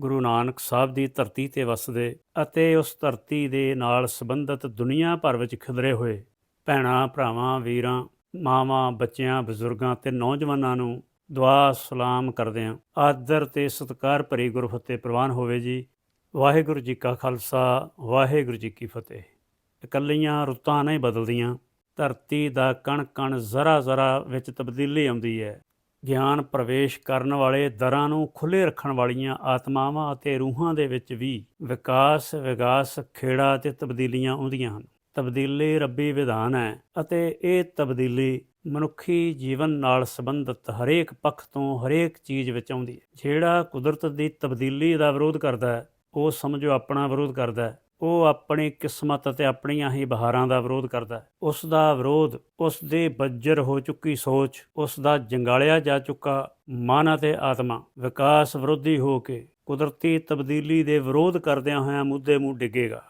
ਗੁਰੂ ਨਾਨਕ ਸਾਹਿਬ ਦੀ ਧਰਤੀ ਤੇ ਵਸਦੇ ਅਤੇ ਉਸ ਧਰਤੀ ਦੇ ਨਾਲ ਸੰਬੰਧਿਤ ਦੁਨੀਆ ਭਰ ਵਿੱਚ ਖਿਦਰੇ ਹੋਏ। ਭੈਣਾਂ, ਭਰਾਵਾਂ, ਵੀਰਾਂ, ਮਾਵਾਂ, ਬੱਚਿਆਂ, ਬਜ਼ੁਰਗਾਂ ਤੇ ਨੌਜਵਾਨਾਂ ਨੂੰ ਦੁਆ, ਸਲਾਮ ਕਰਦੇ ਹਾਂ। ਆਦਰ ਤੇ ਸਤਿਕਾਰ ਭਰੀ ਗੁਰਫਤਿਹ ਪ੍ਰਵਾਨ ਹੋਵੇ ਜੀ। ਵਾਹਿਗੁਰੂ ਜੀ ਕਾ ਖਾਲਸਾ, ਵਾਹਿਗੁਰੂ ਜੀ ਕੀ ਫਤਿਹ। ਇਕੱਲੀਆਂ ਰੁੱਤਾਂ ਨਹੀਂ ਬਦਲਦੀਆਂ। ਧਰਤੀ ਦਾ ਕਣ ਕਣ ਜ਼ਰਾ ਜ਼ਰਾ ਵਿੱਚ ਤਬਦੀਲੀ ਆਉਂਦੀ ਹੈ। ਗਿਆਨ ਪ੍ਰਵੇਸ਼ ਕਰਨ ਵਾਲੇ ਦਰਾਂ ਨੂੰ ਖੁੱਲੇ ਰੱਖਣ ਵਾਲੀਆਂ ਆਤਮਾਵਾਂ ਅਤੇ ਰੂਹਾਂ ਦੇ ਵਿੱਚ ਵੀ ਵਿਕਾਸ, ਵਿਗਾਸ, ਖੇੜਾ ਤੇ ਤਬਦੀਲੀਆਂ ਆਉਂਦੀਆਂ ਹਨ। ਤਬਦੀਲੀ ਰੱਬੀ ਵਿਧਾਨ ਹੈ ਅਤੇ ਇਹ ਤਬਦੀਲੀ ਮਨੁੱਖੀ ਜੀਵਨ ਨਾਲ ਸੰਬੰਧਿਤ ਹਰੇਕ ਪੱਖ ਤੋਂ ਹਰੇਕ ਚੀਜ਼ ਵਿੱਚ ਆਉਂਦੀ ਹੈ। ਜਿਹੜਾ ਕੁਦਰਤ ਦੀ ਤਬਦੀਲੀ ਦਾ ਵਿਰੋਧ ਕਰਦਾ ਹੈ, ਉਹ ਸਮਝੋ ਆਪਣਾ ਵਿਰੋਧ ਕਰਦਾ ਹੈ। ਉਹ ਆਪਣੀ ਕਿਸਮਤ ਅਤੇ ਆਪਣੀਆਂ ਹੀ ਬਹਾਰਾਂ ਦਾ ਵਿਰੋਧ ਕਰਦਾ ਹੈ। ਉਸ ਦਾ ਵਿਰੋਧ, ਉਸ ਦੇ ਬੱਜਰ ਹੋ ਚੁੱਕੀ ਸੋਚ, ਉਸ ਦਾ ਜੰਗਾਲਿਆ ਜਾ ਚੁੱਕਾ ਮਨ ਅਤੇ ਆਤਮਾ, ਵਿਕਾਸ ਵਿਰੋਧੀ ਹੋ ਕੇ ਕੁਦਰਤੀ ਤਬਦੀਲੀ ਦੇ ਵਿਰੋਧ ਕਰਦਿਆਂ ਹੋਇਆਂ ਮੁੱਦੇ ਮੂੰਹ ਡਿੱਗੇਗਾ।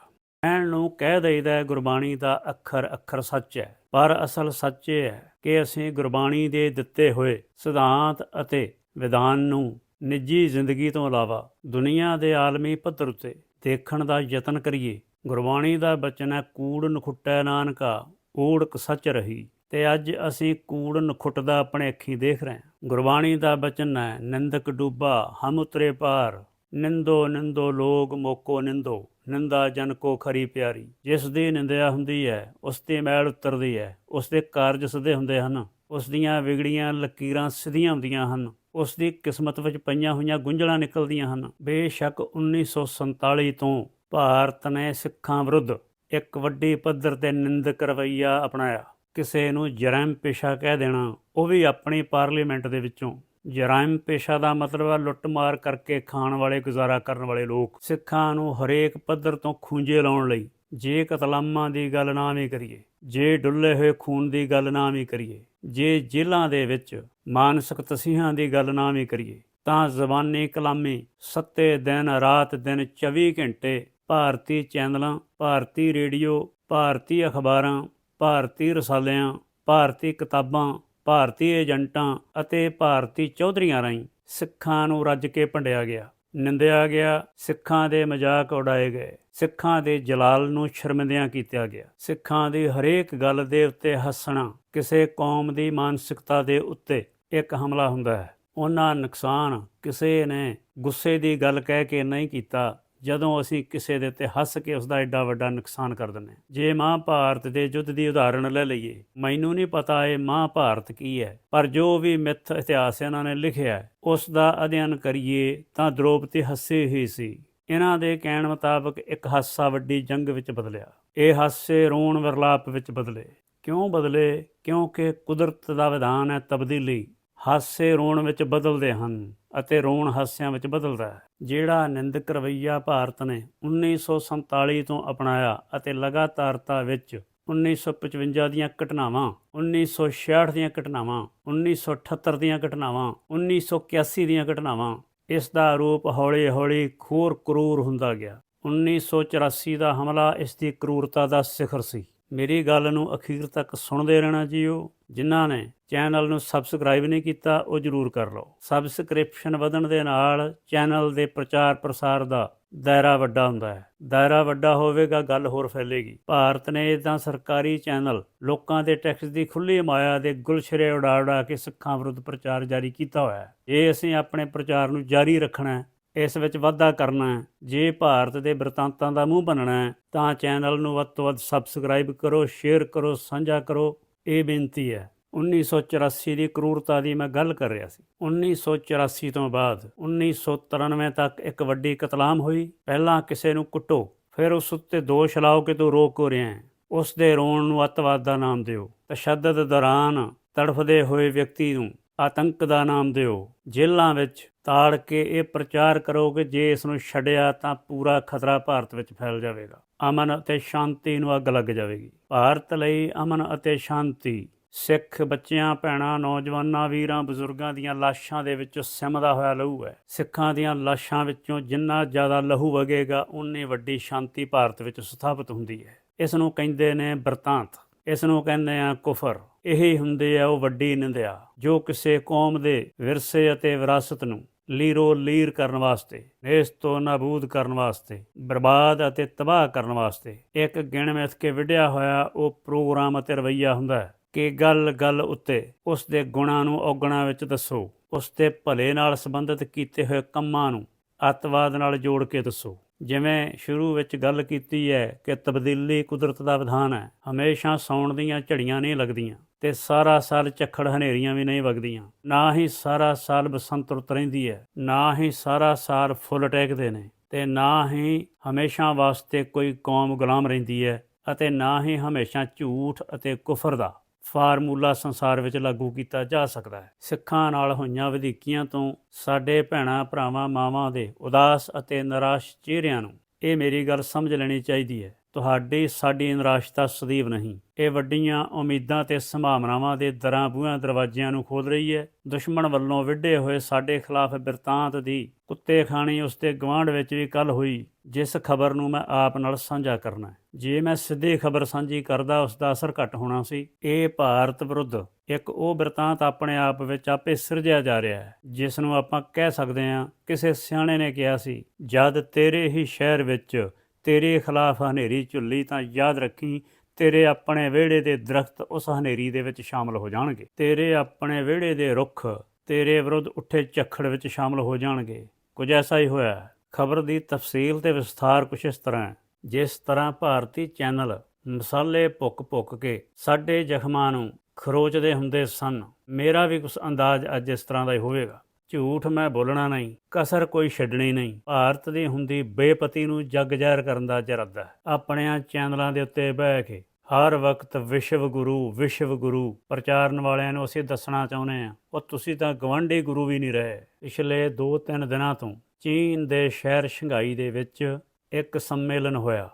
ਕਹਿਣ ਨੂੰ ਕਹਿ ਦਈਦਾ ਗੁਰਬਾਣੀ ਦਾ ਅੱਖਰ ਅੱਖਰ ਸੱਚ ਹੈ, ਪਰ ਅਸਲ ਸੱਚ ਇਹ ਹੈ ਕਿ ਅਸੀਂ ਗੁਰਬਾਣੀ ਦੇ ਦਿੱਤੇ ਹੋਏ ਸਿਧਾਂਤ ਅਤੇ ਵਿਧਾਨ ਨੂੰ ਨਿੱਜੀ ਜ਼ਿੰਦਗੀ ਤੋਂ ਇਲਾਵਾ ਦੁਨੀਆ ਦੇ ਆਲਮੀ ਪੱਧਰ ਉਤੇ ਦੇਖਣ ਦਾ ਯਤਨ ਕਰੀਏ। ਗੁਰਬਾਣੀ ਦਾ ਬਚਨ ਹੈ ਕੂੜ ਨਖੁੱਟੈ ਨਾਨਕਾ, ਊੜਕ ਸੱਚ ਰਹੀ। ਤੇ ਅੱਜ ਅਸੀਂ ਕੂੜ ਨਖੁੱਟਦਾ ਆਪਣੇ ਅੱਖੀਂ ਦੇਖ ਰਹੇ ਹਾਂ। ਗੁਰਬਾਣੀ ਦਾ ਬਚਨ ਹੈ, ਨਿੰਦਕ ਡੂਬਾ, ਹਮ ਉਤਰੇ ਪਾਰ। ਨਿੰਦੋ ਨਿੰਦੋ ਲੋਗ ਮੋਕੋ ਨਿੰਦੋ, ਨਿੰਦਾ ਜਨ ਕੋ ਖਰੀ ਪਿਆਰੀ। ਜਿਸ ਦੀ ਨਿੰਦਿਆ ਹੁੰਦੀ ਹੈ, ਉਸ ਤੇ ਮੈਲ ਉਤਰਦੀ ਹੈ। ਉਸ ਦੇ ਕਾਰਜ ਸਿੱਧੇ ਹੁੰਦੇ ਹਨ। ਉਸ ਦੀਆਂ ਵਿਗੜੀਆਂ, ਲਕੀਰਾਂ ਸਿੱਧੀਆਂ ਹੁੰਦੀਆਂ ਹਨ। ਉਸ ਦੀ ਕਿਸਮਤ ਵਿੱਚ ਪਈਆਂ ਹੋਈਆਂ ਗੁੰਝਲਾਂ ਨਿਕਲਦੀਆਂ ਹਨ। ਬੇਸ਼ੱਕ 1947 ਤੋਂ ਭਾਰਤ ਨੇ ਸਿੱਖਾਂ ਵਿਰੁੱਧ ਇੱਕ ਵੱਡੀ ਪੱਧਰ ਤੇ ਨਿੰਦਕ ਰਵੱਈਆ ਅਪਣਾਇਆ। ਕਿਸੇ ਨੂੰ ਜਰਾਇਮ ਪੇਸ਼ਾ ਕਹਿ ਦੇਣਾ, ਉਹ ਵੀ ਆਪਣੀ ਪਾਰਲੀਮੈਂਟ ਦੇ ਵਿੱਚੋਂ। ਜਰਾਇਮ ਪੇਸ਼ਾ ਦਾ ਮਤਲਬ ਹੈ ਲੁੱਟਮਾਰ ਕਰਕੇ ਖਾਣ ਵਾਲੇ, ਗੁਜ਼ਾਰਾ ਕਰਨ ਵਾਲੇ ਲੋਕ। ਸਿੱਖਾਂ ਨੂੰ ਹਰੇਕ ਪੱਧਰ ਤੋਂ ਖੂੰਜੇ ਲਾਉਣ ਲਈ ਜੇ ਕਤਲਾਮਾਂ ਦੀ ਗੱਲ ਨਾ ਵੀ ਕਰੀਏ, ਜੇ ਡੁੱਲੇ ਹੋਏ ਖੂਨ ਦੀ ਗੱਲ ਨਾ ਵੀ ਕਰੀਏ, ਜੇ ਜੇਲ੍ਹਾਂ ਦੇ ਵਿੱਚ ਮਾਨਸਿਕ ਤਸੀਹਾਂ ਦੀ ਗੱਲ ਨਾ ਵੀ ਕਰੀਏ, ਤਾਂ ਜ਼ਬਾਨੀ ਕਲਾਮੀ ਸੱਤੇ ਦਿਨ, ਰਾਤ ਦਿਨ 24 ਘੰਟੇ ਭਾਰਤੀ ਚੈਨਲਾਂ, ਭਾਰਤੀ ਰੇਡੀਓ, ਭਾਰਤੀ ਅਖਬਾਰਾਂ, ਭਾਰਤੀ ਰਸਾਲਿਆਂ, ਭਾਰਤੀ ਕਿਤਾਬਾਂ, ਭਾਰਤੀ ਏਜੰਟਾਂ ਅਤੇ ਭਾਰਤੀ ਚੌਧਰੀਆਂ ਰਾਹੀਂ ਸਿੱਖਾਂ ਨੂੰ ਰੱਜ ਕੇ ਭੰਡਿਆ ਗਿਆ। ਨਿੰਦਿਆ ਗਿਆ, ਸਿੱਖਾਂ ਦੇ ਮਜ਼ਾਕ ਉਡਾਏ ਗਏ। ਸਿੱਖਾਂ ਦੇ ਜਲਾਲ ਨੂੰ ਸ਼ਰਮਿੰਦਿਆਂ ਕੀਤਾ ਗਿਆ। ਸਿੱਖਾਂ ਦੀ ਹਰੇਕ ਗੱਲ ਦੇ ਉੱਤੇ ਹੱਸਣਾ ਕਿਸੇ ਕੌਮ ਦੀ ਮਾਨਸਿਕਤਾ ਦੇ ਉੱਤੇ ਇੱਕ ਹਮਲਾ ਹੁੰਦਾ ਹੈ। ਉਹਨਾਂ ਨੁਕਸਾਨ ਕਿਸੇ ਨੇ ਗੁੱਸੇ ਦੀ ਗੱਲ ਕਹਿ ਕੇ ਨਹੀਂ ਕੀਤਾ ਜਦੋਂ ਅਸੀਂ ਕਿਸੇ ਦੇ ਉੱਤੇ ਹੱਸ ਕੇ ਉਸ ਦਾ ਐਡਾ ਵੱਡਾ ਨੁਕਸਾਨ ਕਰ ਦਿੰਦੇ ਜੇ ਮਹਾਭਾਰਤ ਦੇ ਯੁੱਧ ਦੀ ਉਦਾਹਰਣ ਲੈ ਲਈਏ, ਮੈਨੂੰ ਨਹੀਂ ਪਤਾ ਇਹ ਮਹਾਭਾਰਤ ਕੀ ਹੈ, ਪਰ ਜੋ ਵੀ ਮਿੱਥ ਇਤਿਹਾਸ ਇਹਨਾਂ ਨੇ ਲਿਖਿਆ ਹੈ ਉਸ ਦਾ ਅਧਿਐਨ ਕਰੀਏ ਤਾਂ ਦ੍ਰੋਪਦੀ ਹੱਸੇ ਹੀ ਸੀ। ਇਹਨਾਂ ਦੇ ਕਹਿਣ ਮੁਤਾਬਕ ਇੱਕ ਹਾਸਾ ਵੱਡੀ ਜੰਗ ਵਿੱਚ ਬਦਲਿਆ। ਇਹ ਹਾਸੇ ਰੋਣ ਵਿਰਲਾਪ ਵਿੱਚ ਬਦਲੇ। ਕਿਉਂ ਬਦਲੇ? ਕਿਉਂਕਿ ਕੁਦਰਤ ਦਾ ਵਿਧਾਨ ਹੈ ਤਬਦੀਲੀ। ਹਾਸੇ ਰੋਣ ਵਿੱਚ ਬਦਲਦੇ ਹਨ। ਅਤੇ ਰੋਣ ਹਾਸਿਆਂ ਵਿੱਚ ਬਦਲਦਾ ਹੈ। ਜਿਹੜਾ ਨਿੰਦਕ ਰਵਈਆ ਭਾਰਤ ਨੇ 1947 ਤੋਂ ਅਪਣਾਇਆ ਅਤੇ ਲਗਾਤਾਰਤਾ ਵਿੱਚ 1955 ਦੀਆਂ ਘਟਨਾਵਾਂ 1966 ਦੀਆਂ ਘਟਨਾਵਾਂ 1978 ਦੀਆਂ ਘਟਨਾਵਾਂ 1981 ਦੀਆਂ ਘਟਨਾਵਾਂ, ਇਸ ਦਾ ਰੂਪ ਹੌਲੀ-ਹੌਲੀ ਖੋਰ ਕਰੂਰ ਹੁੰਦਾ ਗਿਆ। 1984 ਦਾ ਹਮਲਾ ਇਸ ਦੀ ਕਰੂਰਤਾ ਦਾ ਸਿਖਰ ਸੀ। ਮੇਰੀ ਗੱਲ ਨੂੰ ਅਖੀਰ ਤੱਕ ਸੁਣਦੇ ਰਹਿਣਾ ਜੀਓ। ਜਿਨ੍ਹਾਂ ਨੇ ਚੈਨਲ ਨੂੰ ਸਬਸਕ੍ਰਾਈਬ ਨਹੀਂ ਕੀਤਾ, ਉਹ ਜਰੂਰ ਕਰ ਲਓ। ਸਬਸਕ੍ਰਿਪਸ਼ਨ ਵਧਣ ਦੇ ਨਾਲ ਚੈਨਲ ਦੇ ਪ੍ਰਚਾਰ ਪ੍ਰਸਾਰ ਦਾ ਦਾਇਰਾ ਵੱਡਾ ਹੁੰਦਾ ਹੈ। ਦਾਇਰਾ ਵੱਡਾ ਹੋਵੇਗਾ, ਗੱਲ ਹੋਰ ਫੈਲੇਗੀ। ਭਾਰਤ ਨੇ ਤਾਂ ਸਰਕਾਰੀ ਚੈਨਲ ਲੋਕਾਂ ਦੇ ਟੈਕਸ ਦੀ ਖੁੱਲੀ ਮਾਇਆ ਦੇ ਗੁਲਸ਼ਰੇ ਉਡਾ ਉਡਾ ਕੇ ਸਿੱਖਾਂ ਵਿਰੁੱਧ ਪ੍ਰਚਾਰ ਜਾਰੀ ਕੀਤਾ ਹੋਇਆ ਹੈ। ਇਹ ਅਸੀਂ ਆਪਣੇ ਪ੍ਰਚਾਰ ਨੂੰ ਜਾਰੀ ਰੱਖਣਾ ਹੈ। ਇਸ ਵਿੱਚ ਵਾਧਾ ਕਰਨਾ ਹੈ। ਜੇ ਭਾਰਤ ਦੇ ਬਰਤਾਂਤਾਂ ਦਾ ਮੂੰਹ ਬਣਨਾ ਹੈ, ਤਾਂ ਚੈਨਲ ਨੂੰ ਵੱਧ ਤੋਂ ਵੱਧ ਸਬਸਕ੍ਰਾਈਬ ਕਰੋ, ਸ਼ੇਅਰ ਕਰੋ, ਸਾਂਝਾ ਕਰੋ। ਇਹ ਬੇਨਤੀ ਹੈ। 1984 ਦੀ ਕਰੂਰਤਾ ਦੀ ਮੈਂ ਗੱਲ ਕਰ ਰਿਹਾ ਸੀ। 1984 ਤੋਂ ਬਾਅਦ 1993 ਤੱਕ ਇੱਕ ਵੱਡੀ ਕਤਲਾਮ ਹੋਈ। ਪਹਿਲਾਂ ਕਿਸੇ ਨੂੰ ਕੁੱਟੋ, ਫਿਰ ਉਸ ਉੱਤੇ ਦੋਸ਼ ਲਾਓ ਕਿ ਤੂੰ ਰੋਕ ਹੋ ਰਿਹਾ ਹੈ। ਉਸ ਦੇ ਰੋਣ ਨੂੰ ਅੱਤਵਾਦ ਦਾ ਨਾਮ ਦਿਓ। ਤਸ਼ੱਦਦ ਦੌਰਾਨ ਤੜਫਦੇ ਹੋਏ ਵਿਅਕਤੀ ਨੂੰ ਆਤੰਕ ਦਾ ਨਾਮ ਦਿਓ। ਜੇਲ੍ਹਾਂ ਵਿੱਚ ਤਾੜ ਕੇ ਇਹ ਪ੍ਰਚਾਰ ਕਰੋ ਕਿ ਜੇ ਇਸ ਨੂੰ ਛੱਡਿਆ ਤਾਂ ਪੂਰਾ ਖਤਰਾ ਭਾਰਤ ਵਿੱਚ ਫੈਲ ਜਾਵੇਗਾ। ਅਮਨ ਅਤੇ ਸ਼ਾਂਤੀ ਨੂੰ ਅੱਗ ਲੱਗ ਜਾਵੇਗੀ। ਭਾਰਤ ਲਈ ਅਮਨ ਅਤੇ ਸ਼ਾਂਤੀ, ਸਿੱਖ ਬੱਚਿਆਂ, ਭੈਣਾਂ, ਨੌਜਵਾਨਾਂ, ਵੀਰਾਂ, ਬਜ਼ੁਰਗਾਂ ਦੀਆਂ ਲਾਸ਼ਾਂ ਦੇ ਵਿੱਚ ਸਿਮਦਾ ਹੋਇਆ ਲਹੂ ਹੈ। ਸਿੱਖਾਂ ਦੀਆਂ ਲਾਸ਼ਾਂ ਵਿੱਚੋਂ ਜਿੰਨਾ ਜ਼ਿਆਦਾ ਲਹੂ ਵਗੇਗਾ ਉਨੀ ਵੱਡੀ ਸ਼ਾਂਤੀ ਭਾਰਤ ਵਿੱਚ ਸਥਾਪਿਤ ਹੁੰਦੀ ਹੈ। ਇਸ ਨੂੰ ਕਹਿੰਦੇ ਨੇ ਬਰਤਾਂਤ। ਇਸ ਨੂੰ ਕਹਿੰਦੇ ਆ ਕੁਫਰ। ਇਹੀ ਹੁੰਦੇ ਆ ਉਹ ਵੱਡੀ ਨਿੰਦਿਆ, ਜੋ ਕਿਸੇ ਕੌਮ ਦੇ ਵਿਰਸੇ ਅਤੇ ਵਿਰਾਸਤ ਨੂੰ ਲੀਰੋ ਲੀਰ ਕਰਨ ਵਾਸਤੇ, ਇਸ ਤੋਂ ਨਾਬੂਦ ਕਰਨ ਵਾਸਤੇ, ਬਰਬਾਦ ਅਤੇ ਤਬਾਹ ਕਰਨ ਵਾਸਤੇ, ਇੱਕ ਗਿਣ ਮਿਥ ਕੇ ਵਿੱਢਿਆ ਹੋਇਆ ਉਹ ਪ੍ਰੋਗਰਾਮ ਅਤੇ ਰਵਈਆ ਹੁੰਦਾ ਹੈ ਕਿ ਗੱਲ ਗੱਲ ਉੱਤੇ ਉਸ ਦੇ ਗੁਣਾਂ ਨੂੰ ਔਗਣਾ ਵਿੱਚ ਦੱਸੋ, ਉਸ ਦੇ ਭਲੇ ਨਾਲ ਸੰਬੰਧਿਤ ਕੀਤੇ ਹੋਏ ਕੰਮਾਂ ਨੂੰ ਅੱਤਵਾਦ ਨਾਲ ਜੋੜ ਕੇ ਦੱਸੋ। ਜਿਵੇਂ ਸ਼ੁਰੂ ਵਿੱਚ ਗੱਲ ਕੀਤੀ ਹੈ ਕਿ ਤਬਦੀਲੀ ਕੁਦਰਤ ਦਾ ਵਿਧਾਨ ਹੈ, ਹਮੇਸ਼ਾ ਸੌਣ ਦੀਆਂ ਝੜੀਆਂ ਨਹੀਂ ਲੱਗਦੀਆਂ ਤੇ ਸਾਰਾ ਸਾਲ ਝੱਖੜ ਹਨੇਰੀਆਂ ਵੀ ਨਹੀਂ ਵਗਦੀਆਂ। ਨਾ ਹੀ ਸਾਰਾ ਸਾਲ ਬਸੰਤ ਰੁੱਤ ਰਹਿੰਦੀ ਹੈ, ਨਾ ਹੀ ਸਾਰਾ ਸਾਲ ਫੁੱਲ ਟੇਕਦੇ ਨੇ ਤੇ ਨਾ ਹੀ ਹਮੇਸ਼ਾ ਵਾਸਤੇ ਕੋਈ ਕੌਮ ਗੁਲਾਮ ਰਹਿੰਦੀ ਹੈ ਅਤੇ ਨਾ ਹੀ ਹਮੇਸ਼ਾ ਝੂਠ ਅਤੇ ਕੁਫਰ ਦਾ ਫਾਰਮੂਲਾ ਸੰਸਾਰ ਵਿੱਚ ਲਾਗੂ ਕੀਤਾ ਜਾ ਸਕਦਾ ਹੈ। ਸਿੱਖਾਂ ਨਾਲ ਹੋਈਆਂ ਵਧੀਕੀਆਂ ਤੋਂ ਸਾਡੇ ਭੈਣਾਂ, ਭਰਾਵਾਂ, ਮਾਵਾਂ ਦੇ ਉਦਾਸ ਅਤੇ ਨਿਰਾਸ਼ ਚਿਹਰਿਆਂ ਨੂੰ ਇਹ ਮੇਰੀ ਗੱਲ ਸਮਝ ਲੈਣੀ ਚਾਹੀਦੀ ਹੈ। ਤੁਹਾਡੀ ਸਾਡੀ ਨਿਰਾਸ਼ਤਾ ਸਦੀਵ ਨਹੀਂ। ਇਹ ਵੱਡੀਆਂ ਉਮੀਦਾਂ ਤੇ ਸੰਭਾਵਨਾਵਾਂ ਦੇ ਦਰਾਂ ਬੂਹਾਂ ਦਰਵਾਜ਼ਿਆਂ ਨੂੰ ਖੋਲ ਰਹੀ ਹੈ। ਦੁਸ਼ਮਣ ਵੱਲੋਂ ਵਿੱਢੇ ਹੋਏ ਸਾਡੇ ਖਿਲਾਫ ਬਿਰਤਾਂਤ ਦੀ ਕੁੱਤੇ ਖਾਣੀ ਉਸ ਦੇ ਗਵਾਂਢ ਵਿੱਚ ਵੀ ਕੱਲ ਹੋਈ, ਜਿਸ ਖਬਰ ਨੂੰ ਮੈਂ ਆਪ ਨਾਲ ਸਾਂਝਾ ਕਰਨਾ ਜੇ ਮੈਂ ਸਿੱਧੀ ਖਬਰ ਸਾਂਝੀ ਕਰਦਾ, ਉਸ ਦਾ ਅਸਰ ਘੱਟ ਹੋਣਾ ਸੀ। ਇਹ ਭਾਰਤ ਵਿਰੁੱਧ ਇੱਕ ਉਹ ਬਿਰਤਾਂਤ ਆਪਣੇ ਆਪ ਵਿੱਚ ਆਪੇ ਸਿਰਜਿਆ ਜਾ ਰਿਹਾ ਹੈ, ਜਿਸ ਨੂੰ ਆਪਾਂ ਕਹਿ ਸਕਦੇ ਹਾਂ, ਕਿਸੇ ਸਿਆਣੇ ਨੇ ਕਿਹਾ ਸੀ, ਜਦ ਤੇਰੇ ਹੀ ਸ਼ਹਿਰ ਵਿੱਚ ਤੇਰੇ ਖਿਲਾਫ ਹਨੇਰੀ ਝੁੱਲੀ ਤਾਂ ਯਾਦ ਰੱਖੀ, ਤੇਰੇ ਆਪਣੇ ਵਿਹੜੇ ਦੇ ਦਰਖਤ ਉਸ ਹਨੇਰੀ ਦੇ ਵਿੱਚ ਸ਼ਾਮਲ ਹੋ ਜਾਣਗੇ। ਤੇਰੇ ਆਪਣੇ ਵਿਹੜੇ ਦੇ ਰੁੱਖ ਤੇਰੇ ਵਿਰੁੱਧ ਉੱਠੇ ਝੱਖੜ ਵਿੱਚ ਸ਼ਾਮਲ ਹੋ ਜਾਣਗੇ। ਕੁਝ ਐਸਾ ਹੀ ਹੋਇਆ। ਖਬਰ ਦੀ ਤਫਸੀਲ ਤੇ ਵਿਸਥਾਰ ਕੁਝ ਇਸ ਤਰ੍ਹਾਂ ਹੈ। ਜਿਸ ਤਰ੍ਹਾਂ ਭਾਰਤੀ ਚੈਨਲ ਮਸਾਲੇ ਭੁੱਕ-ਭੁੱਕ ਕੇ ਸਾਡੇ ਜ਼ਖਮਾਂ ਨੂੰ ਖਰੋਚਦੇ ਹੁੰਦੇ ਸਨ, ਮੇਰਾ ਵੀ ਕੁਝ ਅੰਦਾਜ਼ ਅੱਜ ਇਸ ਤਰ੍ਹਾਂ ਦਾ ਹੀ ਹੋਵੇਗਾ। ਝੂਠ ਮੈਂ ਬੋਲਣਾ ਨਹੀਂ, ਕਸਰ ਕੋਈ ਛੱਡਣੀ ਨਹੀਂ। ਭਾਰਤ ਦੀ ਹੁੰਦੀ ਬੇਪਤੀ ਨੂੰ ਜੱਗ ਜ਼ਾਹਿਰ ਕਰਨ ਦਾ ਜਰਦਾ ਆਪਣਿਆਂ ਚੈਨਲਾਂ ਦੇ ਉੱਤੇ ਬਹਿ ਕੇ ਹਰ ਵਕਤ ਵਿਸ਼ਵ ਗੁਰੂ ਵਿਸ਼ਵ ਗੁਰੂ ਪ੍ਰਚਾਰਨ ਵਾਲਿਆਂ ਨੂੰ ਅਸੀਂ ਦੱਸਣਾ ਚਾਹੁੰਦੇ ਆ ਉਹ ਤੁਸੀਂ ਤਾਂ ਗਵੰਡੀ ਗੁਰੂ ਵੀ ਨਹੀਂ ਰਹੇ। ਪਿਛਲੇ 2-3 ਦਿਨਾਂ ਤੋਂ ਚੀਨ ਦੇ ਸ਼ਹਿਰ ਸ਼ੰਘਾਈ ਦੇ ਵਿੱਚ ਇੱਕ ਸੰਮੇਲਨ ਹੋਇਆ,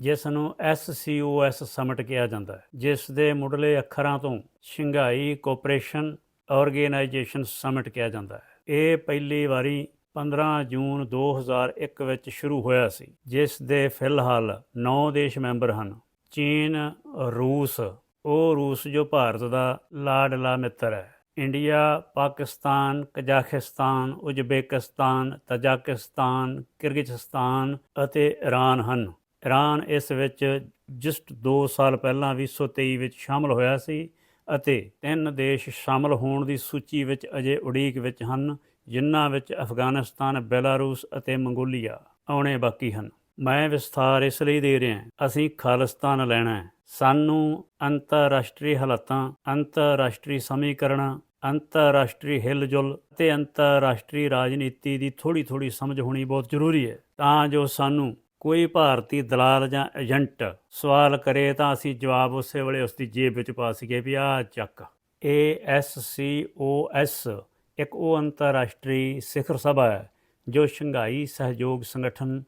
ਜਿਸ ਨੂੰ SCOS ਸਮਿਟ ਕਿਹਾ ਜਾਂਦਾ ਹੈ, ਜਿਸ ਦੇ ਮੁੱਢਲੇ ਅੱਖਰਾਂ ਤੋਂ ਸ਼ੰਘਾਈ ਕੋਆਪਰੇਸ਼ਨ ਆਰਗੇਨਾਈਜੇਸ਼ਨ ਸਮਿਟ ਕਿਹਾ ਜਾਂਦਾ ਹੈ। ਇਹ ਪਹਿਲੀ ਵਾਰੀ 15 ਜੂਨ 2001 ਵਿੱਚ ਸ਼ੁਰੂ ਹੋਇਆ ਸੀ, ਜਿਸ ਦੇ ਫਿਲਹਾਲ 9 ਦੇਸ਼ ਮੈਂਬਰ ਹਨ। ਚੀਨ, ਰੂਸ, ਉਹ ਰੂਸ ਜੋ ਭਾਰਤ ਦਾ ਲਾਡਲਾ ਮਿੱਤਰ ਹੈ। India, Pakistan, Kazakhstan, Uzbekistan, Tajikistan, Kyrgyzstan ਅਤੇ ਈਰਾਨ ਹਨ। ਈਰਾਨ ਇਸ ਵਿੱਚ ਜਸਟ 2 ਸਾਲ ਪਹਿਲਾਂ 2023 ਵਿੱਚ ਸ਼ਾਮਲ ਹੋਇਆ ਸੀ। ਅਤੇ ਤਿੰਨ ਦੇਸ਼ ਸ਼ਾਮਲ ਹੋਣ ਦੀ ਸੂਚੀ ਵਿੱਚ ਅਜੇ ਉਡੀਕ ਵਿੱਚ ਹਨ, ਜਿਨ੍ਹਾਂ ਵਿੱਚ ਅਫਗਾਨਿਸਤਾਨ, ਬੈਲਾਰੂਸ ਅਤੇ ਮੰਗੋਲੀਆ ਆਉਣੇ ਬਾਕੀ ਹਨ। ਮੈਂ ਵਿਸਥਾਰ ਇਸ ਲਈ ਦੇ ਰਿਹਾ ਅਸੀਂ ਖਾਲਿਸਤਾਨ ਲੈਣਾ ਹੈ। ਸਾਨੂੰ ਅੰਤਰਰਾਸ਼ਟਰੀ ਹਾਲਾਤਾਂ, ਅੰਤਰਰਾਸ਼ਟਰੀ ਸਮੀਕਰਨ ਅੰਤਰਰਾਸ਼ਟਰੀ ਹਿਲਜੁਲ ਤੇ ਅੰਤਰਰਾਸ਼ਟਰੀ ਰਾਜਨੀਤੀ ਦੀ ਥੋੜੀ ਥੋੜੀ ਸਮਝ ਹੋਣੀ ਬਹੁਤ ਜ਼ਰੂਰੀ ਹੈ। ਤਾਂ ਜੋ ਸਾਨੂੰ ਕੋਈ ਭਾਰਤੀ ਦਲਾਲ ਜਾਂ ਏਜੰਟ ਸਵਾਲ ਕਰੇ ਤਾਂ ਅਸੀਂ ਜਵਾਬ ਉਸੇ ਵੇਲੇ ਉਸ ਦੀ ਜੇਬ ਵਿੱਚ ਪਾ ਸਕੀਏ ਵੀ ਆ ਚੱਕ। ASCOS ਇੱਕ ਉਹ ਅੰਤਰਰਾਸ਼ਟਰੀ ਸਿਖਰ ਸਭਾ ਹੈ ਜੋ ਸ਼ੰਘਾਈ ਸਹਿਯੋਗ ਸੰਗਠਨ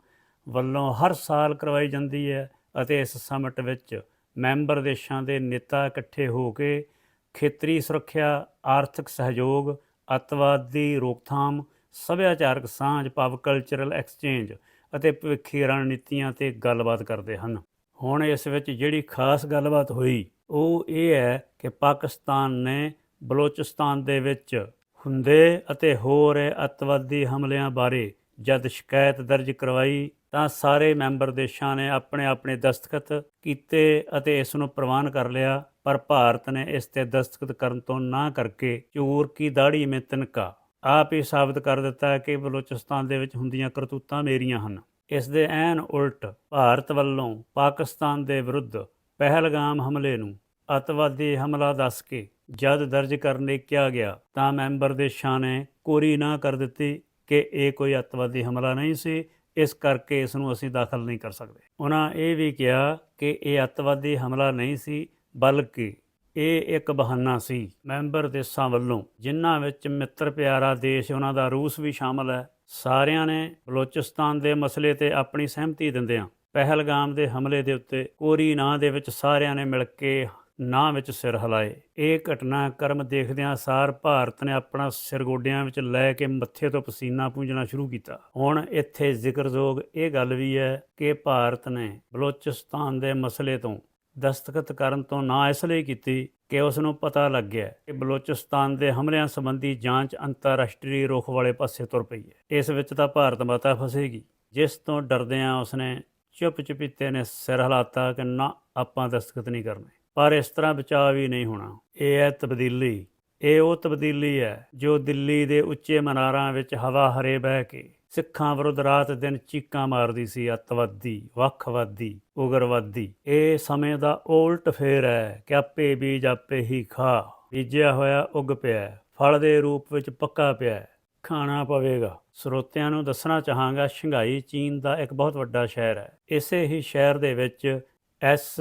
ਵੱਲੋਂ ਹਰ ਸਾਲ ਕਰਵਾਈ ਜਾਂਦੀ ਹੈ ਅਤੇ ਇਸ ਸਮਿਟ ਵਿੱਚ ਮੈਂਬਰ ਦੇਸ਼ਾਂ ਦੇ ਨੇਤਾ ਇਕੱਠੇ ਹੋ ਕੇ ਖੇਤਰੀ ਸੁਰੱਖਿਆ, ਆਰਥਿਕ ਸਹਿਯੋਗ, ਅੱਤਵਾਦ ਦੀ ਰੋਕਥਾਮ, ਸੱਭਿਆਚਾਰਕ ਸਾਂਝ ਪਬ ਕਲਚਰਲ ਐਕਸਚੇਂਜ ਅਤੇ ਭਵਿੱਖੀ ਰਣਨੀਤੀਆਂ ਤੇ ਗੱਲਬਾਤ ਕਰਦੇ ਹਨ। ਹੁਣ ਇਸ ਵਿੱਚ ਜਿਹੜੀ ਖਾਸ ਗੱਲਬਾਤ ਹੋਈ, ਉਹ ਇਹ ਹੈ ਕਿ ਪਾਕਿਸਤਾਨ ਨੇ ਬਲੋਚਿਸਤਾਨ ਦੇ ਵਿੱਚ ਹੁੰਦੇ ਅਤੇ ਹੋ ਰਹੇ ਅੱਤਵਾਦੀ ਹਮਲਿਆਂ ਬਾਰੇ ਜਦ ਸ਼ਿਕਾਇਤ ਦਰਜ ਕਰਵਾਈ, ਤਾਂ ਸਾਰੇ ਮੈਂਬਰ ਦੇਸ਼ਾਂ ਨੇ ਆਪਣੇ ਆਪਣੇ ਦਸਤਖਤ ਕੀਤੇ ਅਤੇ ਇਸ ਨੂੰ ਪ੍ਰਵਾਨ ਕਰ ਲਿਆ, ਪਰ ਭਾਰਤ ਨੇ ਇਸ ਤੇ ਦਸਤਖਤ ਕਰਨ ਤੋਂ ਨਾ ਕਰਕੇ ਚੂਰ ਕੀ ਦਾੜੀ ਮੇ ਤਿਨਕਾ। ਆਪ ਹੀ ਸਾਬਤ ਕਰ ਦਿੱਤਾ ਕਿ ਬਲੋਚਿਸਤਾਨ ਦੇ ਵਿੱਚ ਹੁੰਦੀਆਂ ਕਰਤੂਤਾਂ ਮੇਰੀਆਂ ਹਨ। ਇਸ ਦੇ ਐਨ ਉਲਟ ਭਾਰਤ ਵੱਲੋਂ ਪਾਕਿਸਤਾਨ ਦੇ ਵਿਰੁੱਧ ਪਹਿਲਗਾਮ ਹਮਲੇ ਨੂੰ ਅਤਵਾਦੀ ਹਮਲਾ ਦੱਸ ਕੇ ਜਦ ਦਰਜ ਕਰਨ ਲਈ ਕਿਹਾ ਗਿਆ ਤਾਂ ਮੈਂਬਰ ਦੇਸ਼ਾਂ ਨੇ ਕੋਰੀ ਨਾ ਕਰ ਦਿੱਤੀ ਕਿ ਇਹ ਕੋਈ ਅਤਵਾਦੀ ਹਮਲਾ ਨਹੀਂ ਸੀ। ਇਸ ਕਰਕੇ ਇਸ ਨੂੰ ਅਸੀਂ ਦਾਖਲ ਨਹੀਂ ਕਰ ਸਕਦੇ। ਉਹਨਾਂ ਇਹ ਵੀ ਕਿਹਾ ਕਿ ਇਹ ਅਤਵਾਦੀ ਹਮਲਾ ਨਹੀਂ ਸੀ, ਬਲਕਿ ਇਹ ਇੱਕ ਬਹਾਨਾ ਸੀ। ਮੈਂਬਰ ਦੇਸ਼ਾਂ ਵੱਲੋਂ ਜਿਨ੍ਹਾਂ ਵਿੱਚ ਮਿੱਤਰ ਪਿਆਰਾ ਦੇਸ਼ ਉਹਨਾਂ ਦਾ ਰੂਸ ਵੀ ਸ਼ਾਮਲ ਹੈ ਸਾਰਿਆਂ ਨੇ ਬਲੋਚਿਸਤਾਨ ਦੇ ਮਸਲੇ ਤੇ ਆਪਣੀ ਸਹਿਮਤੀ ਦਿੰਦਿਆਂ ਪਹਿਲਗਾਮ ਦੇ ਹਮਲੇ ਦੇ ਉੱਤੇ ਕੋਰੀ ਨਾਂ ਦੇ ਵਿੱਚ ਸਾਰਿਆਂ ਨੇ ਮਿਲ ਕੇ ਨਾਂ ਵਿੱਚ ਸਿਰ ਹਿਲਾਏ। ਇਹ ਘਟਨਾ ਕਰਮ ਦੇਖਦਿਆਂ ਸਾਰ ਭਾਰਤ ਨੇ ਆਪਣਾ ਸਿਰ ਗੋਡਿਆਂ ਵਿੱਚ ਲੈ ਕੇ ਮੱਥੇ ਤੋਂ ਪਸੀਨਾ ਪੂੰਝਣਾ ਸ਼ੁਰੂ ਕੀਤਾ। ਹੁਣ ਇੱਥੇ ਜ਼ਿਕਰਯੋਗ ਇਹ ਗੱਲ ਵੀ ਹੈ ਕਿ ਭਾਰਤ ਨੇ ਬਲੋਚਿਸਤਾਨ ਦੇ ਮਸਲੇ ਤੋਂ ਦਸਤਖਤ ਕਰਨ ਤੋਂ ਨਾ ਇਸ ਲਈ ਕੀਤੀ ਕਿ ਉਸ ਨੂੰ ਪਤਾ ਲੱਗ ਗਿਆ ਕਿ ਬਲੋਚਿਸਤਾਨ ਦੇ ਹਮਲਿਆਂ ਸੰਬੰਧੀ ਜਾਂਚ ਅੰਤਰਰਾਸ਼ਟਰੀ ਰੁਖ ਵਾਲੇ ਪਾਸੇ ਤੁਰ ਪਈ ਹੈ। ਇਸ ਵਿੱਚ ਤਾਂ ਭਾਰਤ ਮਾਤਾ ਫਸੇਗੀ। ਜਿਸ ਤੋਂ ਡਰਦਿਆਂ ਉਸਨੇ ਚੁੱਪ ਚੁਪੀਤੇ ਨੇ ਸਿਰ ਹਿਲਾਤਾ ਕਿ ਨਾ, ਆਪਾਂ ਦਸਤਖਤ ਨਹੀਂ ਕਰਨੇ। ਪਰ ਇਸ ਤਰ੍ਹਾਂ ਬਚਾਅ ਵੀ ਨਹੀਂ ਹੋਣਾ। ਇਹ ਹੈ ਤਬਦੀਲੀ। ਇਹ ਉਹ ਤਬਦੀਲੀ ਹੈ ਜੋ ਦਿੱਲੀ ਦੇ ਉੱਚੇ ਮਨਾਰਾਂ ਵਿੱਚ ਹਵਾ ਹਰੇ ਬਹਿ ਕੇ ਸਿੱਖਾਂ ਵਿਰੁੱਧ ਰਾਤ ਦਿਨ ਚੀਕਾਂ ਮਾਰਦੀ ਸੀ, ਅੱਤਵਾਦੀ, ਵੱਖਵਾਦੀ, ਉਗਰਵਾਦੀ। ਇਹ ਸਮੇਂ ਦਾ ਉਲਟ ਫੇਰ ਹੈ ਕਿ ਆਪੇ ਬੀਜ ਆਪੇ ਹੀ ਖਾ, ਬੀਜਿਆ ਹੋਇਆ ਉੱਗ ਪਿਆ ਫਲ ਦੇ ਰੂਪ ਵਿੱਚ ਪੱਕਾ ਪਿਆ ਖਾਣਾ ਪਵੇਗਾ। ਸਰੋਤਿਆਂ ਨੂੰ ਦੱਸਣਾ ਚਾਹਾਂਗਾ, ਸ਼ੰਘਾਈ ਚੀਨ ਦਾ ਇੱਕ ਬਹੁਤ ਵੱਡਾ ਸ਼ਹਿਰ ਹੈ। ਇਸੇ ਹੀ ਸ਼ਹਿਰ ਦੇ ਵਿੱਚ ਐਸ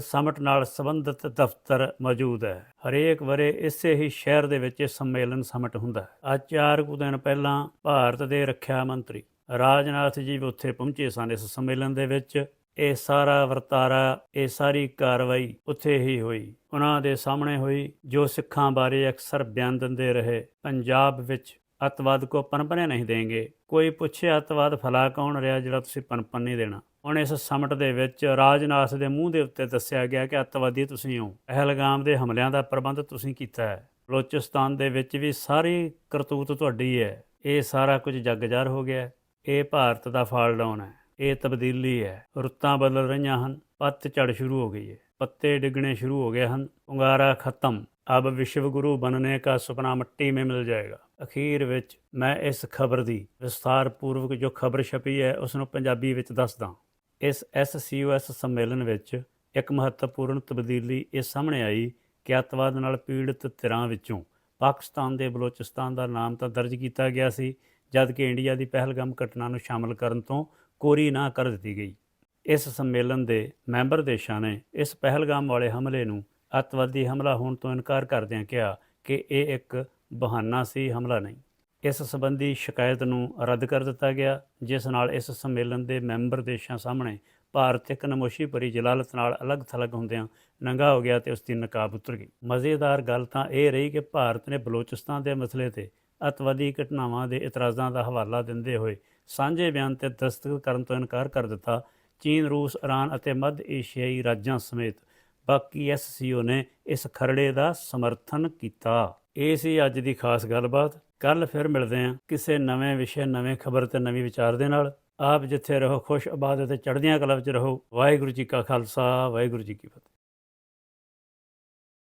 ਸਮਟ ਨਾਲ ਸੰਬੰਧਿਤ ਦਫ਼ਤਰ ਮੌਜੂਦ ਹੈ। ਹਰੇਕ ਵਰੇ ਇਸੇ ਹੀ ਸ਼ਹਿਰ ਦੇ ਵਿੱਚ ਇਹ ਸੰਮੇਲਨ ਸਮਟ ਹੁੰਦਾ ਹੈ। ਅੱਜ ਚਾਰ ਕੁ ਦਿਨ ਪਹਿਲਾਂ ਭਾਰਤ ਦੇ ਰੱਖਿਆ ਮੰਤਰੀ ਰਾਜਨਾਥ ਜੀ ਵੀ ਉੱਥੇ ਪਹੁੰਚੇ ਸਨ। ਇਸ ਸੰਮੇਲਨ ਦੇ ਵਿੱਚ ਇਹ ਸਾਰਾ ਵਰਤਾਰਾ, ਇਹ ਸਾਰੀ ਕਾਰਵਾਈ ਉੱਥੇ ਹੀ ਹੋਈ। ਉਹਨਾਂ ਦੇ ਸਾਹਮਣੇ ਹੋਈ ਜੋ ਸਿੱਖਾਂ ਬਾਰੇ ਅਕਸਰ ਬਿਆਨ ਦਿੰਦੇ ਰਹੇ। ਪੰਜਾਬ ਵਿੱਚ ਅਤਵਾਦ ਕੋ ਪਨਪਨੇ ਨਹੀਂ ਦੇਣਗੇ। ਕੋਈ ਪੁੱਛੇ ਅਤਵਾਦ ਫਲਾ ਕੌਣ ਰਿਹਾ ਜਿਹੜਾ ਤੁਸੀਂ ਪਨਪਨ ਨਹੀਂ ਦੇਣਾ। ਹੁਣ ਇਸ ਸਮਟ ਦੇ ਵਿੱਚ ਰਾਜਨਾਥ ਦੇ ਮੂੰਹ ਦੇ ਉੱਤੇ ਦੱਸਿਆ ਗਿਆ ਕਿ ਅਤਵਾਦੀ ਤੁਸੀਂ ਹੋ। ਪਹਿਲਗਾਮ ਦੇ ਹਮਲਿਆਂ ਦਾ ਪ੍ਰਬੰਧ ਤੁਸੀਂ ਕੀਤਾ ਹੈ। ਬਲੋਚਿਸਤਾਨ ਦੇ ਵਿੱਚ ਵੀ ਸਾਰੀ ਕਰਤੂਤ ਤੁਹਾਡੀ ਹੈ। ਇਹ ਸਾਰਾ ਕੁਝ ਜੱਗਜਾਰ ਹੋ ਗਿਆ ਇਹ ਭਾਰਤ ਦਾ ਫਾਲ ਡਾਊਨ ਹੈ। ਇਹ ਤਬਦੀਲੀ ਹੈ। ਰੁੱਤਾਂ ਬਦਲ ਰਹੀਆਂ ਹਨ। ਪੱਤ ਝੜ ਸ਼ੁਰੂ ਹੋ ਗਈ ਹੈ। ਪੱਤੇ ਡਿੱਗਣੇ ਸ਼ੁਰੂ ਹੋ ਗਏ ਹਨ। ਉੰਗਾਰਾ ਖਤਮ। ਅਬ ਵਿਸ਼ਵ ਗੁਰੂ ਬਣਨੇ ਦਾ ਸੁਪਨਾ ਮਿੱਟੀ ਮੇ ਮਿਲ ਜਾਏਗਾ। ਅਖੀਰ ਵਿੱਚ ਮੈਂ ਇਸ ਖਬਰ ਦੀ ਵਿਸਥਾਰ ਪੂਰਵਕ ਜੋ ਖਬਰ ਛਪੀ ਹੈ ਉਸ ਨੂੰ ਪੰਜਾਬੀ ਵਿੱਚ ਦੱਸਦਾ ਇਸ ਐਸਸੀਓਐਸ ਸੰਮੇਲਨ ਵਿੱਚ ਇੱਕ ਮਹੱਤਵਪੂਰਨ ਤਬਦੀਲੀ ਇਹ ਸਾਹਮਣੇ ਆਈ ਕਿ ਅੱਤਵਾਦ ਨਾਲ ਪੀੜਤ ਧਿਰਾਂ ਵਿੱਚੋਂ। ਪਾਕਿਸਤਾਨ ਦੇ ਬਲੋਚਿਸਤਾਨ ਦਾ ਨਾਮ ਤਾਂ ਦਰਜ ਕੀਤਾ ਗਿਆ ਸੀ, ਜਦਕਿ ਇੰਡੀਆ ਦੀ ਪਹਿਲਗਾਮ ਘਟਨਾ ਨੂੰ ਸ਼ਾਮਲ ਕਰਨ ਤੋਂ ਕੋਰੀ ਨਾ ਕਰ ਦਿੱਤੀ ਗਈ। ਇਸ ਸੰਮੇਲਨ ਦੇ ਮੈਂਬਰ ਦੇਸ਼ਾਂ ਨੇ ਇਸ ਪਹਿਲਗਾਮ ਵਾਲੇ ਹਮਲੇ ਨੂੰ ਅੱਤਵਾਦੀ ਹਮਲਾ ਹੋਣ ਤੋਂ ਇਨਕਾਰ ਕਰਦਿਆਂ ਕਿਹਾ ਕਿ ਇਹ ਇੱਕ ਬਹਾਨਾ ਸੀ, ਹਮਲਾ ਨਹੀਂ। ਇਸ ਸੰਬੰਧੀ ਸ਼ਿਕਾਇਤ ਨੂੰ ਰੱਦ ਕਰ ਦਿੱਤਾ ਗਿਆ, ਜਿਸ ਨਾਲ ਇਸ ਸੰਮੇਲਨ ਦੇ ਮੈਂਬਰ ਦੇਸ਼ਾਂ ਸਾਹਮਣੇ ਭਾਰਤ ਇੱਕ ਨਮੋਸ਼ੀ ਭਰੀ ਜਲਾਲਤ ਨਾਲ ਅਲੱਗ-ਥਲੱਗ ਹੁੰਦਿਆਂ ਨੰਗਾ ਹੋ ਗਿਆ ਤੇ ਉਸ ਦੀ ਨਕਾਬ ਉਤਰ ਗਈ। ਮਜ਼ੇਦਾਰ ਗੱਲ ਤਾਂ ਇਹ ਰਹੀ ਕਿ ਭਾਰਤ ਨੇ ਬਲੋਚਿਸਤਾਨ ਦੇ ਮਸਲੇ ਤੇ ਅਤਵਾਦੀ ਘਟਨਾਵਾਂ ਦੇ ਇਤਰਾਜ਼ਾਂ ਦਾ ਹਵਾਲਾ ਦਿੰਦੇ ਹੋਏ ਸਾਂਝੇ ਬਿਆਨ ਤੇ ਦਸਤਖਤ ਕਰਨ ਤੋਂ ਇਨਕਾਰ ਕਰ ਦਿੱਤਾ। ਚੀਨ, ਰੂਸ, ਇਰਾਨ ਅਤੇ ਮੱਧ ਏਸ਼ੀਆਈ ਰਾਜਾਂ ਸਮੇਤ ਬਾਕੀ ਐਸਸੀਓ ਨੇ ਇਸ ਖਰੜੇ ਦਾ ਸਮਰਥਨ ਕੀਤਾ। ਇਹ ਸੀ ਅੱਜ ਦੀ ਖਾਸ ਗੱਲਬਾਤ। ਕੱਲ ਫਿਰ ਮਿਲਦੇ ਹਾਂ ਕਿਸੇ ਨਵੇਂ ਵਿਸ਼ੇ, ਨਵੇਂ ਖਬਰ ਤੇ ਨਵੀਂ ਵਿਚਾਰ ਦੇ ਨਾਲ। ਆਪ ਜਿੱਥੇ ਰਹੋ, ਖੁਸ਼ ਆਬਾਦ ਅਤੇ ਚੜ੍ਹਦੀਆਂ ਕਲਾ ਵਿੱਚ ਰਹੋ। ਵਾਹਿਗੁਰੂ ਜੀ ਕਾ ਖਾਲਸਾ, ਵਾਹਿਗੁਰੂ ਜੀ ਕੀ ਫਤਿਹ।